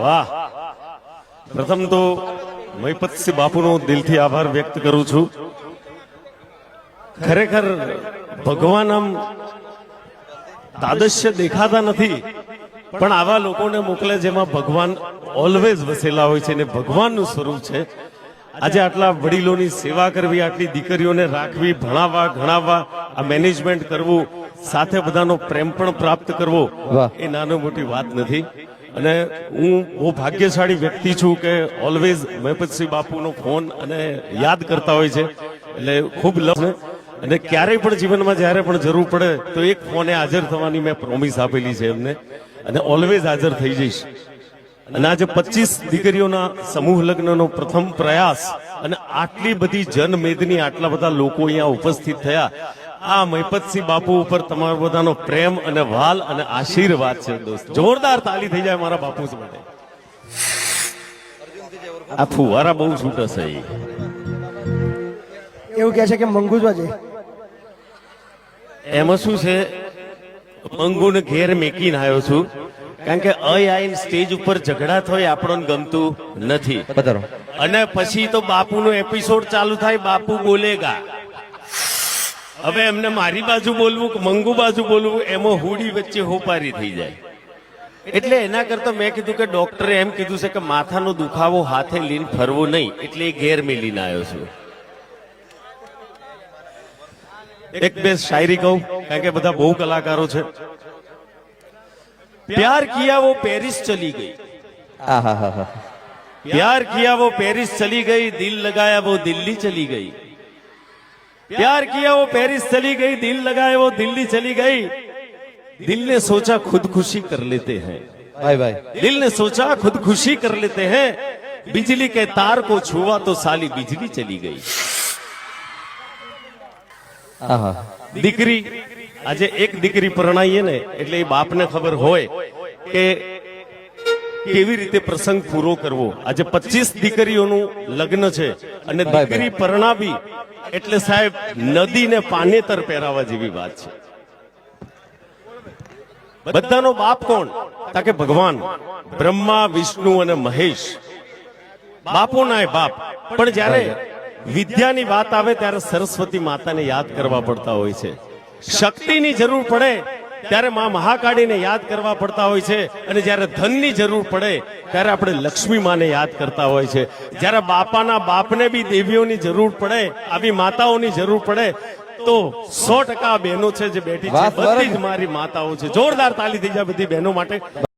વાહ. પ્રથમ તો મહિપતસિંહ બાપુનો દિલથી આભાર વ્યક્ત કરું છું. ખરેખર ભગવાન આમ તાદશ્ય દેખાતા નથી પણ આવા લોકોને મોકલે જેમાં ભગવાન ઓલવેઝ વસેલા હોય છે અને ભગવાનનું સ્વરૂપ છે. આજે આટલા વડીલોની સેવા કરવી આટલી દીકરીઓને રાખવી ભણાવવા ગણાવવા આ મેનેજમેન્ટ કરવું સાથે બધાનો પ્રેમ પણ પ્રાપ્ત કરવો. એ નાનો મોટી વાત નથી. અને હું બહુ ભાગ્યશાળી વ્યક્તિ છું કે ઓલવેઝ મહેપતસિંહ બાપુનો ફોન અને યાદ કરતા હોય છે. એટલે ખૂબ લવ અને ક્યારેય પણ જીવનમાં જ્યારે પણ જરૂર પડે તો એક ફોને હાજર થવાની મેં પ્રોમિસ આપેલી છે એમને. અને ઓલવેઝ હાજર થઈ જઈશ. અને આજે પચીસ દીકરીઓના સમૂહ લગ્નનો પ્રથમ પ્રયાસ અને આટલી બધી જનમેદની આટલા બધા લોકો અહીંયા ઉપસ્થિત થયા. આ મહિપતસિંહ બાપુ ઉપર તમારો બધાનો પ્રેમ અને વાલ અને આશીર્વાદ છે દોસ્ત. જોરદાર તાલી થઈ જાય મારા બાપુ માટે. આ ફુવારા બહુ છૂટે છે ઈ. એવું કહે છે કે મંગુજવા છે એમાં શું છે? મંગુને ઘેર મેકીને આવ્યો છું. કારણ કે અયાઈન સ્ટેજ ઉપર ઝઘડા થાય આપણને ગમતું નથી. અને પછી તો બાપુનો એપિસોડ ચાલુ થાય બાપુ બોલેગા. હવે એમને મારી બાજુ બોલવું કે મંગુ બાજુ બોલવું એમાં હુડી વચ્ચે હોપારી થઈ જાય. એટલે એના કરતા મેં કીધું કે ડોક્ટરે એમ કીધું છે કે માથાનો દુખાવો હાથે લઈને ફરવો નહીં એટલે એ ઘેર મેં આવ્યો છું. એક બે શાયરી કહું કારણ કે બધા બહુ કલાકારો છે. પ્યાર કિયા વો પેરિસ ચલી ગઈ. આહા પ્યાર કિયા વો પેરિસ ચલી ગઈ દિલ લગાયા વો દિલ્હી ચલી ગઈ. प्यार किया वो पेरिस चली गई दिल लगाया वो दिल्ली चली गई दिल ने सोचा खुदकुशी कर लेते हैं ભાઈ ભાઈ दिल ने सोचा खुदकुशी कर लेते हैं बिजली के तार को छुआ तो साली बिजली चली गई હા હા દીકરી આજે એક દીકરી પરણાઈએ ને એટલે એ બાપને ખબર હોય કે કેવી રીતે પ્રસંગ પૂરો કરવો? આજે પચીસ દીકરીઓનું લગ્ન છે અને દીકરી પરણાવી એટલે સાહેબ નદીને પાનેતર પહેરાવા જેવી વાત છે. બધાનો બાપ કોણ? તાકે ભગવાન. બ્રહ્મા વિષ્ણુ અને મહેશ. બાપોના બાપ. પણ જ્યારે વિદ્યાની વાત આવે ત્યારે સરસ્વતી માતાને યાદ કરવા પડતા હોય છે. શક્તિની જરૂર પડે ત્યારે માં મહાકાળીને યાદ કરવા પડતા હોય છે અને જ્યારે ધનની જરૂર પડે ત્યારે આપણે લક્ષ્મી માને યાદ કરતા હોય છે. જ્યારે બાપાના બાપને બી દેવીઓની જરૂર પડે આવી માતાઓની જરૂર પડે તો સો ટકા બહેનો છે જે બેઠી છે. બધી જ મારી માતાઓ છે. જોરદાર તાલી થઈ જાય બધી બહેનો માટે.